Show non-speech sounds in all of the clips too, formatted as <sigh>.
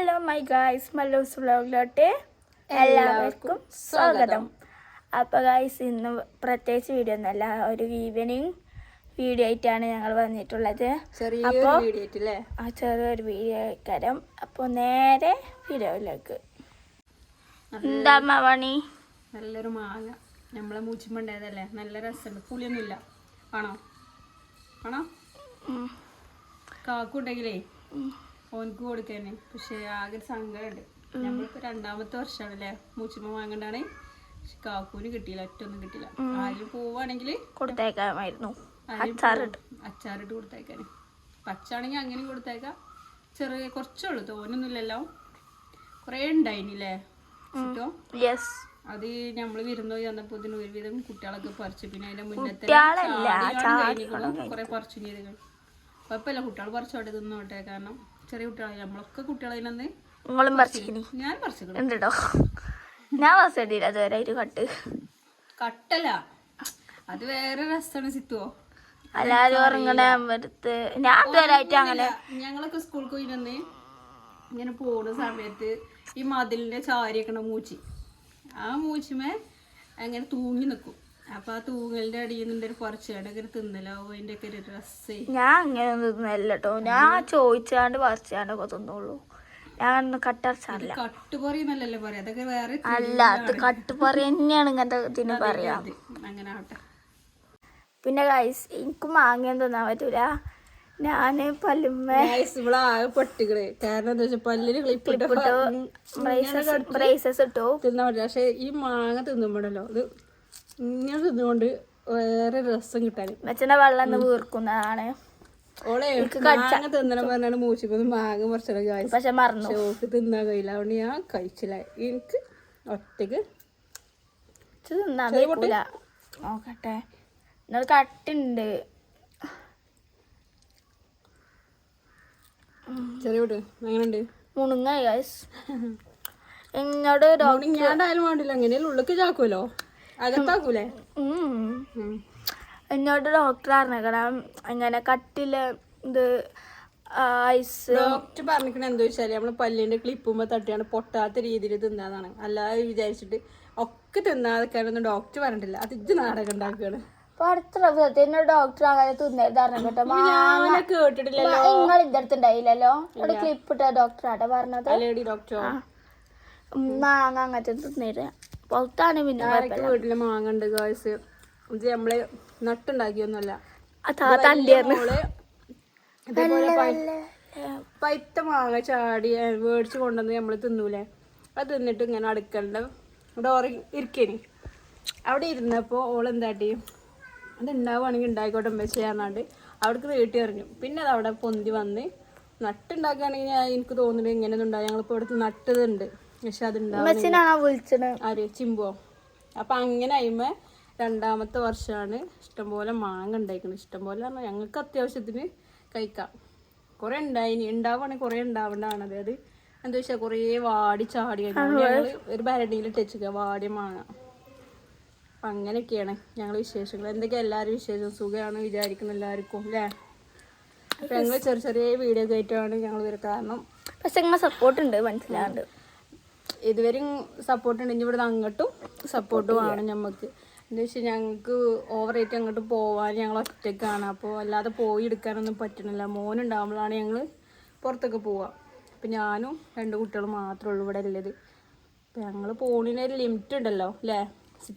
Hello my guys Mallus വ്ലോഗിലോട്ട് എല്ലാവർക്കും സ്വാഗതം. അപ്പോൾ ഗായ്സ് ഇന്ന് പ്രത്യേകിച്ച് വീഡിയോ ഒന്നല്ല ഒരു ഈവനിങ് വീഡിയോ ആയിട്ടാണ് ഞങ്ങൾ വന്നിട്ടുള്ളത്. അല്ലേ ആ ചെറിയൊരു വീഡിയോ ആയിക്കാരം അപ്പോൾ നേരെ വീഡിയോയിലേക്ക്. എന്താ മവണി? നല്ലൊരു മാങ്ങ. നമ്മളെ മൂച്ചിമ്പണ്ടായതല്ലേ നല്ല രസമുണ്ട് പുളിയൊന്നുമില്ല. ആണോ? ആണോ. കാക്കുണ്ടെങ്കിലേ. ഓനക്ക് കൊടുക്കാന് പക്ഷെ ആകെ സങ്കടമുണ്ട് നമ്മളിപ്പോ രണ്ടാമത്തെ വർഷമാണല്ലേ മൂച്ചിമ വാങ്ങണ്ടാണ്. പക്ഷെ കാക്കൂന് കിട്ടിയില്ല. ഒറ്റൊന്നും കിട്ടിയില്ല. ആരും പോവാണെങ്കിൽ കൊടുത്തേക്കാമായിരുന്നു. അച്ചാറിട്ട്. കൊടുത്തേക്കാന്. പച്ചാണെങ്കിൽ അങ്ങനെയും കൊടുത്തേക്കാം. ചെറിയ കുറച്ചുള്ളൂ. തോനൊന്നുമില്ലല്ലോ. കുറേ ഉണ്ടായിനില്ലേ? യെസ് അത് നമ്മൾ വിരുന്ന് പോയി വന്നപ്പോ ഇതിന് ഒരുവിധം കുട്ടികളൊക്കെ പറിച്ചു. പിന്നെ അതിന്റെ മുന്നത്തെ കുറെ പറിച്ചു ചെയ്ത് കുഴപ്പമില്ല. കുട്ടികൾ പറിച്ചോട്ടെ. തിന്നോട്ടെ കാരണം ചെറിയ കുട്ടികളെ നമ്മളൊക്കെ കുട്ടികളതിനന്ന് നിങ്ങളും പറിച്ചിനി ഞാൻ പറിച്ചു ഞാൻ അതുവരെ ഒരു കട്ട്. കട്ടല അത് വേറെ രസമാണ് സിത്തുവോ എല്ലാരും ഞാൻ അതുവരെ ആയിട്ട് അങ്ങനെ ഞങ്ങളൊക്കെ സ്കൂളിൽ പോയിരുന്ന ഇങ്ങനെ പോണ സമയത്ത് ഈ മതിലിന്റെ ചാരിയൊക്കെ മൂച്ചി. ആ മൂച്ചിമേ അങ്ങനെ തൂങ്ങി നിൽക്കും അപ്പൊ ആ തൂങ്ങലിന്റെ അടിയിൽ നിന്ന് ഒരു തിന്നലോ അതിന്റെ ഒക്കെ ഒരു ഞാൻ അങ്ങനെ തിന്നല്ല കേട്ടോ ഞാൻ ചോദിച്ചാണ്ട് പറിച്ചാണ്ടൊക്കെ തിന്നുള്ളൂ ഞാൻ കട്ടറച്ചല്ല കട്ടുപറി കട്ടുപറിയെന്നല്ലല്ലേ പറയാ. അതൊക്കെ വേറെ അല്ല അത് കട്ടുപറി തന്നെയാണ് ഇങ്ങനത്തെ ഇതിന് പറയാ. അങ്ങനെ ആവട്ടെ. പിന്നെ ഗൈസ് എനിക്ക് മാങ്ങ തിന്നാൻ പറ്റൂല. ഞാൻ പല്ലുമ്മ ഇവളാകെ കാരണം എന്താ വെച്ചാൽ പല്ലിന് ക്ലിപ്പിട്ട് ബ്രേസസ് ബ്രേസസ് ഇട്ടു തിന്നാൻ പറ്റില്ല പക്ഷെ ഈ മാങ്ങ തിന്നുമ്പോഴല്ലോ ഇത് ഇങ്ങനെ വേറെ രസം കിട്ടാൻ. അച്ഛനെ വെള്ളം വീർക്കുന്നതാണ്. ഓളെ മാങ്ങ തിന്നണം പറഞ്ഞാണ് മാങ്ങ പറിച്ചത് കാഴ്ച പക്ഷെ മറന്നു. തിന്നാൻ കഴിയില്ല. അതുകൊണ്ട് ഞാൻ കഴിച്ചില്ല. എനിക്ക് ഒറ്റയ്ക്ക് തിന്നാൻ നോക്കട്ടെ. കട്ടുണ്ട്. ചെറിയ കുട്ടി എങ്ങനെയുണ്ട്? മുണുങ്ങ എന്നോട് ഞാൻ ആയാലും വേണ്ടില്ല. ഉള്ളിക്ക് ചാക്കുമല്ലോ അകത്താക്കൂലേ. എന്നോട് ഡോക്ടർ അറിഞ്ഞേക്കണം ഇങ്ങനെ കട്ടിൽ ഇത് ഐസ് ഡോക്ടർ പറഞ്ഞിരിക്കണ എന്താ വെച്ചാൽ നമ്മൾ പല്ലിന്റെ ക്ലിപ്പുമ്പോ തട്ടിയാണ് പൊട്ടാത്ത രീതിയിൽ തിന്നാതാണ് അല്ലാതെ വിചാരിച്ചിട്ട് ഒക്കെ തിന്നാതെക്കാനൊന്നും ഡോക്ടർ പറഞ്ഞിട്ടില്ല. അത് ഇത് നാടകം ഉണ്ടാക്കുകയാണ് എന്നോട് ഡോക്ടർ അങ്ങനെ തിന്നരുത് അറിഞ്ഞിട്ടോ നിങ്ങൾ അവിടെ ക്ലിപ്പ് ഇട്ട ഡോക്ടറാട്ടെ പറഞ്ഞത്? മാങ്ങ അങ്ങനത്തെ തിന്നരുത്. പുറത്താണ് പിന്നെ വീട്ടിൽ മാങ്ങ ഉണ്ട് ഗായ്സ് ഇത് നമ്മൾ നട്ടുണ്ടാക്കിയൊന്നുമല്ല. പൈത്ത മാങ്ങ ചാടി മേടിച്ചു കൊണ്ടുവന്ന് നമ്മൾ തിന്നൂലേ? അത് തിന്നിട്ട് ഇങ്ങനെ അടുക്കണ്ട. ഡോറി ഇരിക്കേനി. അവിടെ ഇരുന്നപ്പോൾ ഓൾ എന്താട്ടി? അത് ഉണ്ടാവുകയാണെങ്കിൽ ഉണ്ടായിക്കോട്ടെ അമ്മ ചെയ്യാറുണ്ട് അവിടേക്ക് നീട്ടി എറിഞ്ഞു. പിന്നെ അത് അവിടെ പൊന്തി വന്ന് നട്ടുണ്ടാക്കുകയാണെങ്കിൽ എനിക്ക് തോന്നുന്നത് ഇങ്ങനെയൊന്നും ഉണ്ടാകും ഞങ്ങളിപ്പോൾ ഇവിടുത്തെ നട്ടതുണ്ട്. പക്ഷെ വിളിച്ചത്? ആര്? ചിമ്പോ. അപ്പൊ അങ്ങനെ അയിമ രണ്ടാമത്തെ വർഷമാണ് ഇഷ്ടംപോലെ മാങ്ങ ഉണ്ടായിക്കുന്നത് ഇഷ്ടംപോലെ പറഞ്ഞാൽ ഞങ്ങൾക്ക് അത്യാവശ്യത്തിന് കഴിക്കാം. കുറേ ഉണ്ടായിനി ഉണ്ടാവുകയാണെങ്കിൽ കുറേ ഉണ്ടാവേണ്ടതാണ് അതായത് എന്താ വെച്ചാൽ കുറേ വാടി ചാടി ഞങ്ങൾ ഒരു ഭരണിയിൽ ഇട്ടുക വാടി മാങ്ങ. അപ്പം അങ്ങനെയൊക്കെയാണ് ഞങ്ങൾ വിശേഷങ്ങൾ. എന്തൊക്കെയാ എല്ലാവരും വിശേഷം? സുഖമാണ് വിചാരിക്കുന്ന എല്ലാവർക്കും അല്ലേ അപ്പം ഞങ്ങൾ ചെറിയ ചെറിയ വീഡിയോ കയറ്റമാണ് ഞങ്ങൾ വരും. കാരണം പക്ഷെ നിങ്ങളെ സപ്പോർട്ട് ഉണ്ട് മനസ്സിലാണ്ട് ഇതുവരെയും സപ്പോർട്ട് ഉണ്ട്. ഇനി ഇവിടെ അങ്ങോട്ടും സപ്പോർട്ട് വേണം ഞമ്മക്ക്. എന്താ വെച്ചാൽ ഞങ്ങൾക്ക് ഓവറായിട്ട് അങ്ങോട്ട് പോവാൻ ഞങ്ങൾ ഒറ്റക്കാണ്. അപ്പോൾ അല്ലാതെ പോയി എടുക്കാനൊന്നും പറ്റണില്ല. മോനുണ്ടാകുമ്പോഴാണ് ഞങ്ങൾ പുറത്തൊക്കെ പോവുക അപ്പം ഞാനും രണ്ട് കുട്ടികളും മാത്രമേ ഉള്ളൂ ഇവിടെ ഉള്ളത്. അപ്പം ഞങ്ങൾ പോണിനൊരു ലിമിറ്റ് ഉണ്ടല്ലോ അല്ലേ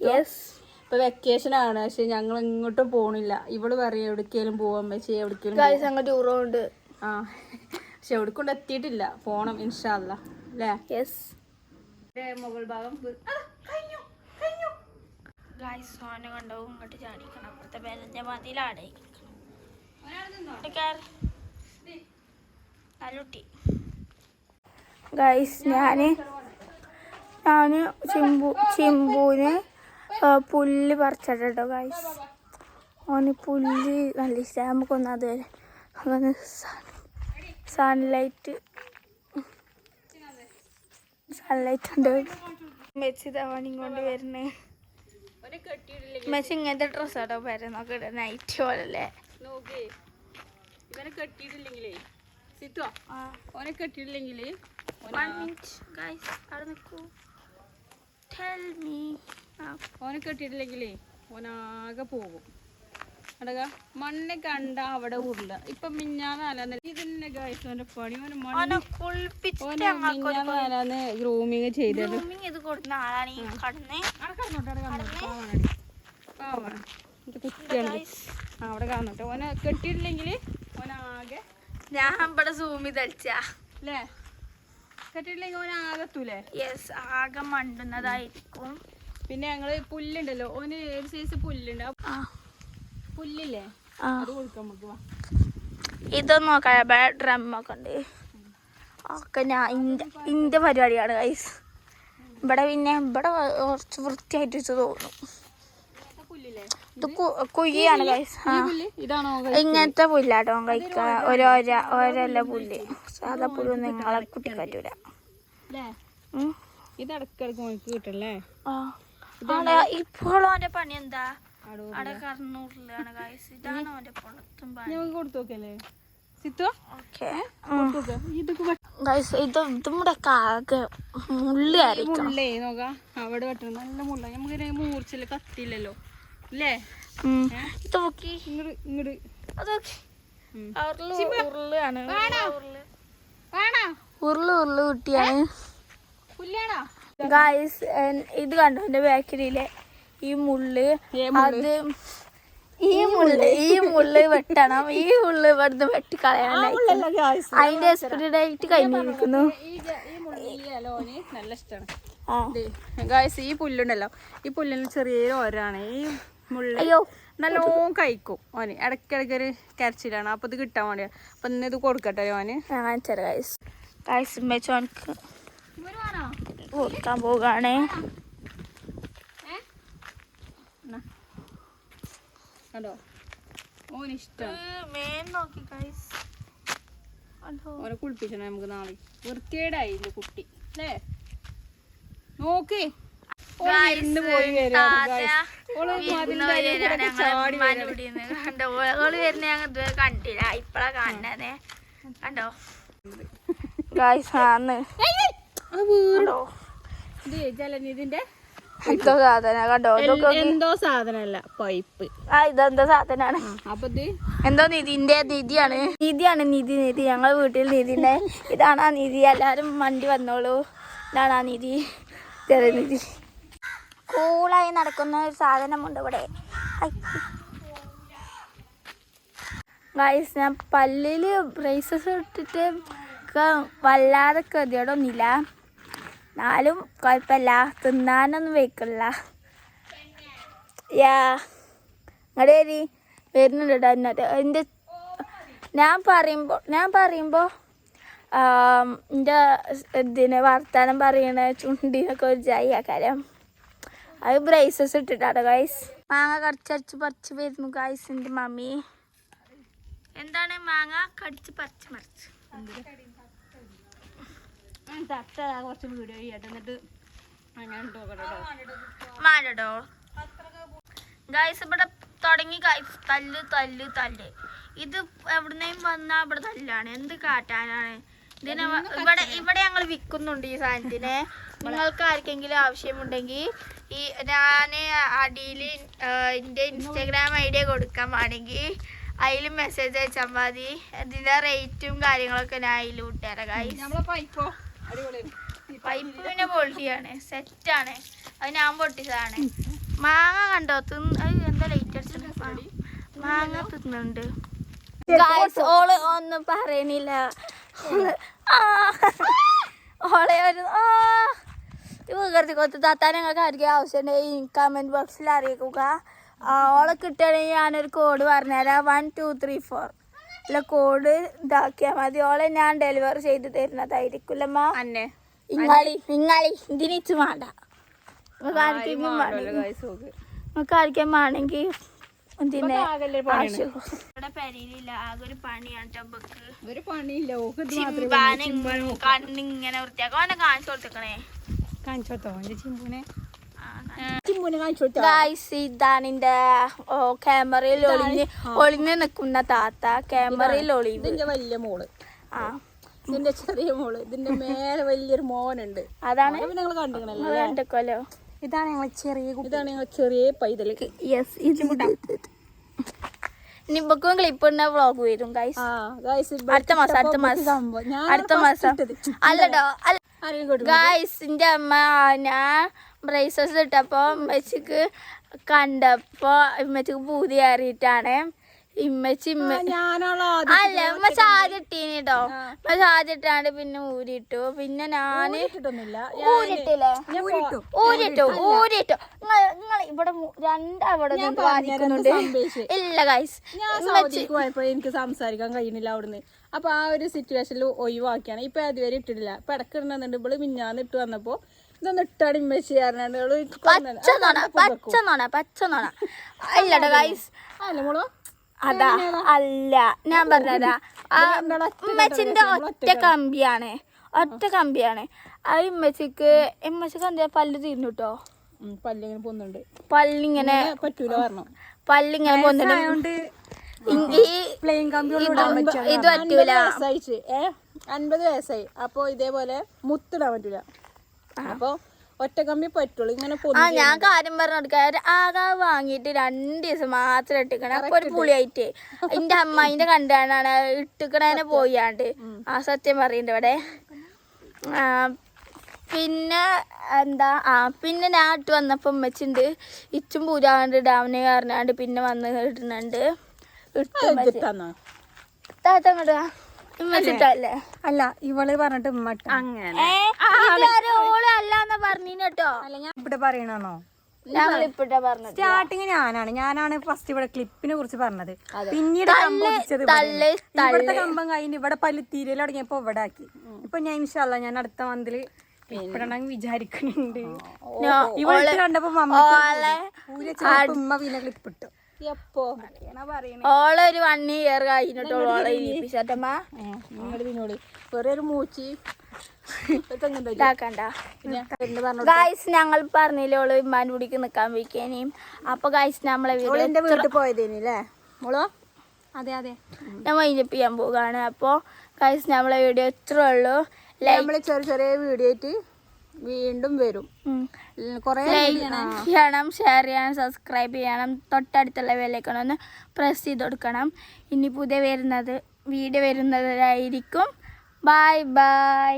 യെസ് ഇപ്പം വെക്കേഷൻ ആണ്. പക്ഷെ ഞങ്ങൾ ഇങ്ങോട്ടും പോണില്ല. ഇവൾ പറയും എവിടേക്കേലും പോവാൻ. പക്ഷേ എവിടേക്കേലും ടൂർ ഉണ്ട്. ആ. <laughs> പക്ഷെ എവിടേക്കൊണ്ട് എത്തിയിട്ടില്ല. പോണം ഇൻഷാല്ല അല്ലേ യെസ് മുകൾ ഭാഗം ഗൈസ് സോനെ കണ്ടോ? ഇങ്ങോട്ട് ചാടിക്കണം. അപ്പുറത്തെ പേരന്റെ മതിയിലാടേ ഗായ്സ് ഞാൻ ഞാൻ ചിമ്പു ചിമ്പുവിന് പുല്ല് പറിച്ചിട്ടോ ഗൈസ് ഓന് പുല്ല് നല്ല ഇഷ്ടം. നമുക്കൊന്ന് അത് വരെ സൺലൈറ്റ് സൺലൈറ്റ് ഉണ്ട് മെച്ചി തവണയും കൊണ്ട് വരുന്നേ. മെസ്സി ഇങ്ങനത്തെ ഡ്രസ്സാട്ടോ വരെ നോക്കട്ടെ നൈറ്റ് പോലല്ലേ. നോക്കേ. ഇവനെ കെട്ടിയിട്ടില്ലെങ്കിലേ ഓനെ കെട്ടിയിട്ടില്ലെങ്കിൽ ഓനെ കെട്ടിയിട്ടില്ലെങ്കിലേ ഓനാകെ പോകും. അടക മണ്ണ് കണ്ട അവിടെ ഉരുള. ഇപ്പൊ പണി. മിഞ്ഞാന്നാലാന്ന് ഗ്രൂമിങ് ചെയ്തത്. ആ. അവിടെ കാണുന്നുണ്ട് ഓനെ കെട്ടിയിട്ടില്ലെങ്കിൽ ഓനാകെ ഞാൻ ഇവിടെ സൂമി തളിച്ചാ അല്ലേ കെട്ടിയിട്ടില്ലെങ്കിൽ ഓനാകത്തൂലേ യെസ് ആകെ മണ്ടുന്നതായിരിക്കും. പിന്നെ ഞങ്ങൾ പുല്ലുണ്ടല്ലോ. ഓന് ഒരു സൈസ് പുല്ലുണ്ട്? ആ ആ. പുല്ലില്ലേ? ഇതൊന്നും നോക്കാം ഡ്രമ്മൊക്കെ ഉണ്ട്. ഒക്കെ ഞാൻ ഇന്റെ ഇന്റെ പരിപാടിയാണ് ഗൈസ് ഇവിടെ പിന്നെ ഇവിടെ കുറച്ച് വൃത്തിയായിട്ട് വെച്ച് തോന്നുന്നു. ഇത് കുഴിയാണ് ഗൈസ് ആ. ഇങ്ങനത്തെ പുല്ലാട്ടോ കഴിക്കുക ഓരോര ഓരോല്ല പുല്ല് സാധാ പുല്ല് നിങ്ങളെ കുട്ടി പറ്റൂല. ഇടക്കിടക്ക് കിട്ടല്ലേ? ഇപ്പോഴും അവന്റെ പണി എന്താ? അവിടെ അവിടെ കർണൂറിലാണ് ഗൈസ് ഇതാണ് അവന്റെ പൊളത്തും പണി. കൊടുത്തു നോക്കല്ലേ സിത്തു? ഓക്കെ. ഗൈസ് ഇത് നമ്മുടെ മുള്ളേ നോക്കാം. അവിടെ വെട്ടണം. നല്ല മുള്ള. നമുക്ക് മൂർച്ചില്ല കത്തിയില്ലല്ലോ. അല്ലേ. ഇത് നോക്കി. ഉരുൾ ഉരുളാണ് ഉരുൾ വേണോ? ഉരുൾ ഉരുൾ. കുട്ടിയാണ്. ഗായ്സ് ഇത് കണ്ടോ? എന്റെ ബാക്കിലെ ഈ മുള്ള് അത് ഈ മുള്ള് ഈ മുള്ള് വെട്ടണം. ഈ മുള്ള് ഇവിടുന്ന് വെട്ടിക്കളയാനായിട്ട് അതിന്റെ എക്സ്പീരിയഡ് ഡേറ്റ് കഴിഞ്ഞിരിക്കുന്നു. നല്ല ഇഷ്ടമാണ് ആ. ഗായ്സ് ഈ പുല്ലുണ്ടല്ലോ. ഈ പുല്ലിന് ചെറിയൊരു ഓരാണ്. ഈ മുള്ള നല്ലോണം കഴിക്കും ഓന്. ഇടയ്ക്കിടയ്ക്ക് ഒരു കരച്ചിലാണ്. അപ്പൊ ഇത് കിട്ടാൻ വേണ്ടി അപ്പൊ ഇന്ന് ഇത് കൊടുക്കട്ടെ ഓന്. ഗായ്സ് ഗായ്സ് മെച്ചോനക്ക് കൊടുക്കാൻ പോവുകയാണേ. കണ്ടോ? ഓന് കുളിപ്പിച്ചണം നമുക്ക് നാളെ. വൃത്തികേടായില്ല കുട്ടി അല്ലേ? നോക്ക്. കണ്ടില്ല. ഇപ്പഴാ കാണുന്നതേ കണ്ടോ? ഗായ്സ് ആന്ന്. വീട്. ജലനിധിന്റെ എന്തോ സാധന? കണ്ടോ? എന്തോ സാധനല്ല പൈപ്പ്. ആ ഇതെന്തോ സാധനാണ്? അപ്പൊ ഇത്? എന്തോ നിധിന്റെ നിധിയാണ്. നിധിയാണ് നിധി നിധി. ഞങ്ങളെ വീട്ടിൽ നിധിന്റെ ഇതാണ് ആ നിധി. എല്ലാരും വണ്ടി വന്നോളൂ. ഇതാണ് ആ നിധി. ജലനിധി കൂളായി നടക്കുന്ന ഒരു സാധനമുണ്ട് ഇവിടെ. ഗൈസ് ഞാൻ പല്ലിൽ ബ്രേസസ് ഇട്ടിട്ട് വല്ലാതെ കതിയോടൊന്നുമില്ല. എന്നാലും കുഴപ്പമില്ല. തിന്നാനൊന്നും വെക്കില്ല യാ. ഇങ്ങടെ വരി. വരുന്നുണ്ട് കേട്ടോ എന്റെ ഞാൻ പറയുമ്പോൾ ഞാൻ പറയുമ്പോൾ എന്റെ ഇതിന് വർത്താനം പറയണ ചുണ്ടിനൊക്കെ ഒരു ജായി ആക്കാരം. അത് ബ്രേസസ് ഇട്ടിട്ടാണ് ഗൈസ് മാങ്ങ കടിച്ചടിച്ച് പറിച്ച് വരുന്നു ഗൈസ് എന്റെ മമ്മി. എന്താണ് മാങ്ങ കടിച്ച് പറിച്ച് മറിച്ച്? കുറച്ച് വീഡിയോ ചെയ്യട്ടെ. എന്നിട്ട് ഗൈസ് ഇവിടെ തുടങ്ങി ഗൈസ് തല്ല് തല്ല് തല്ല്. ഇത് എവിടുന്നേം വന്നാ ഇവിടെ തല്ലാണ്. എന്ത് കാട്ടാനാണ്? ഇതിനെ ഇവിടെ ഇവിടെ ഞങ്ങൾ വിൽക്കുന്നുണ്ട് ഈ സാധനത്തിനെ. നിങ്ങൾക്ക് ആർക്കെങ്കിലും ആവശ്യമുണ്ടെങ്കിൽ ഈ ഞാൻ അടിയിൽ എന്റെ ഇൻസ്റ്റാഗ്രാം ഐ ഡി കൊടുക്കാൻ വേണമെങ്കിൽ അതിൽ മെസ്സേജ് അയച്ചാൽ മതി. ഇതിന്റെ റേറ്റും കാര്യങ്ങളൊക്കെ ഞാൻ അതിൽ വിട്ടുതരാം ഗൈസ് നമ്മളെ പൈപ്പോ അടിപൊളിയാണ് പൈപ്പ് ആണ് പൊളിയാണ് സെറ്റാണ്. അത് ഞാൻ പൊട്ടിച്ചതാണ്. മാങ്ങ കണ്ടോ? തിന്ന് എന്താ ലൈറ്റ് മാങ്ങ തിന്നുണ്ട് ഓൾ ഒന്നും പറയണില്ല. ഓളെ ഒരു ആ വികൃതി കൊത്ത് താത്താൻ ഞങ്ങൾക്ക് ആയിരിക്കും ആവശ്യമുണ്ടെങ്കിൽ കമന്റ് ബോക്സിൽ അറിയിക്കുക. ഓളെ കിട്ടുകയാണെങ്കിൽ ഞാനൊരു കോഡ് പറഞ്ഞുതരാം. വൺ ടു ത്രീ ഫോർ അല്ല കോഡ് ഇതാക്കിയാൽ മതി. ഓളെ ഞാൻ ഡെലിവർ ചെയ്ത് തരുന്നതായിരിക്കുമല്ലമ്മ അന്നെ. ഇങ്ങളി ഇങ്ങളി ഇതിനിച്ച് വേണ്ട നമുക്ക് ആർക്കും വേണമെങ്കിൽ കാണിച്ചോട്ടോ എന്റെ ചിമ്പുനെ. ഗായ്സ് ഇതാണ് എന്റെ ക്യാമറയിൽ ഒളിഞ്ഞ് ഒളിഞ്ഞ് നിൽക്കുന്ന താത്ത ക്യാമറയിൽ ഒളിവ്. ഇതിന്റെ വലിയ മോൾ. ആ. ഇതിന്റെ ചെറിയ മോൾ. ഇതിന്റെ മേലെ വലിയൊരു മോനുണ്ട്. അതാണ്? ഞങ്ങൾ കണ്ടുകണല്ലോ കണ്ടക്കോലോ? ഇതാണ് ഞങ്ങൾ ചെറിയ ഇതാണ് ഞങ്ങൾ ചെറിയ പൈതൽ. യെസ് ഇപ്പൊക്കും ക്ലിപ്പ് ഇടുന്ന വ്ളോഗ് വരും ഗൈസ് അടുത്ത മാസം അടുത്ത മാസം. അടുത്ത മാസം. അല്ലടോ ഗായ്സ് അമ്മ ഞാൻ ബ്രേസസ് ഇട്ടപ്പോൾ ഉമ്മച്ചിക്ക് കണ്ടപ്പോ ഉമ്മച്ചിക്ക് പൂതി കയറിയിട്ടാണ്. ഇമ്മച്ചി അല്ല ഉമ്മ ഇട്ടീനി കേട്ടോ ഉമ്മച്ചി ആദ്യം ഇട്ടാണ്ട് പിന്നെ ഊരിട്ടു പിന്നെ ഞാൻ ഊരിട്ടില്ലേ ഊരിട്ടു ഊരിട്ടു നിങ്ങൾ ഇവിടെ രണ്ടവിടെ വാദിക്കുന്നുണ്ട്. ഇല്ല ഗൈസ് എനിക്ക് സംസാരിക്കാൻ കഴിയുന്നില്ല അവിടുന്ന്. അപ്പൊ ആ ഒരു സിറ്റുവേഷനിൽ ഒഴിവാക്കിയാണ്. ഇപ്പൊ അതുവരെ ഇട്ടിട്ടില്ല. ഇപ്പൊ ഇടയ്ക്ക് ഇടണമെന്നുണ്ട് ഇവൾ മിഞ്ഞാന്ന് ഇട്ട് വന്നപ്പോ ഇതൊന്ന് ഇട്ടാണ് ഇമ്മച്ചി പറഞ്ഞാണ്ട്. ഇവൾ എനിക്ക് കൊണ്ടുവന്നു. പച്ച നോണ പച്ച നോണ പച്ച നോണ. ഇല്ലട്ടോ ഗൈസ് അല്ല മോളോ. അതാ അല്ല ഞാൻ പറഞ്ഞതാ ഉമ്മച്ചിന്റെ ഒറ്റ കമ്പിയാണ്. ഒറ്റ കമ്പിയാണ്. ആ ഇമ്മച്ചിക്ക് ഇമ്മച്ചിക്ക് എന്താ പല്ല് തീർന്നു കേട്ടോ പല്ലിങ്ങനെ പൊന്നുണ്ട് പല്ലിങ്ങനെ പറ്റൂല പറഞ്ഞു പല്ലിങ്ങനെ ഇത് പറ്റൂല. അൻപത് വയസ്സായി. അപ്പൊ ഇതേപോലെ മുത്തിടാൻ പറ്റൂല. അപ്പൊ ഒറ്റ കമ്പി പറ്റുള്ളൂ. ഇങ്ങനെ ആ ഞാൻ കാര്യം പറഞ്ഞു ആകെ വാങ്ങിയിട്ട് രണ്ട് ദിവസം മാത്രം ഇട്ടിക്കണം. അപ്പൊ ഒരു പുളിയായിട്ട്. എന്റെ അമ്മായിന്റെ കണ്ടാണ് ഇട്ടിക്കണേനെ പോയാണ്ട്. ആ സത്യം പറയണ്ട ഇവിടെ. ആ, പിന്നെ എന്താ? ആ പിന്നെ ഞാൻ ഇട്ട് വന്നപ്പോ ഉമ്മച്ചുണ്ട് ഇച്ചും പൂജാണ്ട് ഡാമിനെ കാരണാണ്ട് പിന്നെ വന്ന് ഇടുന്നുണ്ട്. താത്ത ഉമ്മച്ചിട്ടല്ലേ അല്ല? ഇവൾ പറഞ്ഞിട്ട് ഉമ്മ അങ്ങനെ. അല്ലാന്ന് പറഞ്ഞീന് കേട്ടോ അല്ല ഞാൻ ഇവിടെ പറയണോ ഞങ്ങൾ ഇപ്പിട്ട പറഞ്ഞത്. സ്റ്റാർട്ടിങ് ഞാനാണ്. ഞാനാണ് ഫസ്റ്റ് ഇവിടെ ക്ലിപ്പിനെ കുറിച്ച് പറഞ്ഞത്. പിന്നീട് ഇവിടുത്തെ കമ്പം കഴിഞ്ഞ് ഇവിടെ പല്ല് തീരൽ തുടങ്ങിയപ്പോ ഇവിടെ ആക്കി. ഇപ്പൊ ഞാൻ ഇൻഷാല്ല ഞാൻ അടുത്ത മന്തിൽ ഇപ്പിടണം വിചാരിക്കുന്നുണ്ട് ഇവിടെ കണ്ടപ്പോ മമ്മ ഉമ്മ പിന്നെ ക്ലിപ്പ് ഇട്ടു ഓളെ ഒരു വൺ ഇയർ കഴിഞ്ഞിട്ട് ഓളെ ഇരിപ്പിച്ചമ്മ നിങ്ങളുടെ പിന്നോട് വേറെ ഒരു മൂച്ചി. ഗായ്സ് ഞങ്ങൾ പറഞ്ഞില്ലേ ഓൾ ഇമ്മാൻ കൂടിക്ക് നിക്കാൻ വയ്ക്കാനേയും അപ്പൊ ഗായ്സ് നമ്മളെ വീട്ടിൽ പോയതേനല്ലേ മോളോ അതെ അതെ. ഞാൻ വൈൻഡപ്പ് ചെയ്യാൻ പോവുകയാണ് അപ്പോൾ ഗായ്സ് നമ്മളെ വീഡിയോ ഇത്രേ ഉള്ളൂ. നമ്മൾ ചെറിയ ചെറിയ വീഡിയോ ആയിട്ട് വീണ്ടും വരും. കൊറേ ലൈക്ക് ചെയ്യണം ഷെയർ ചെയ്യണം സബ്സ്ക്രൈബ് ചെയ്യണം. തൊട്ടടുത്തുള്ള ഒന്ന് പ്രസ് ചെയ്ത് കൊടുക്കണം. ഇനി പുതിയ വരുന്നത് വീഡിയോ വരുന്നതായിരിക്കും. Bye bye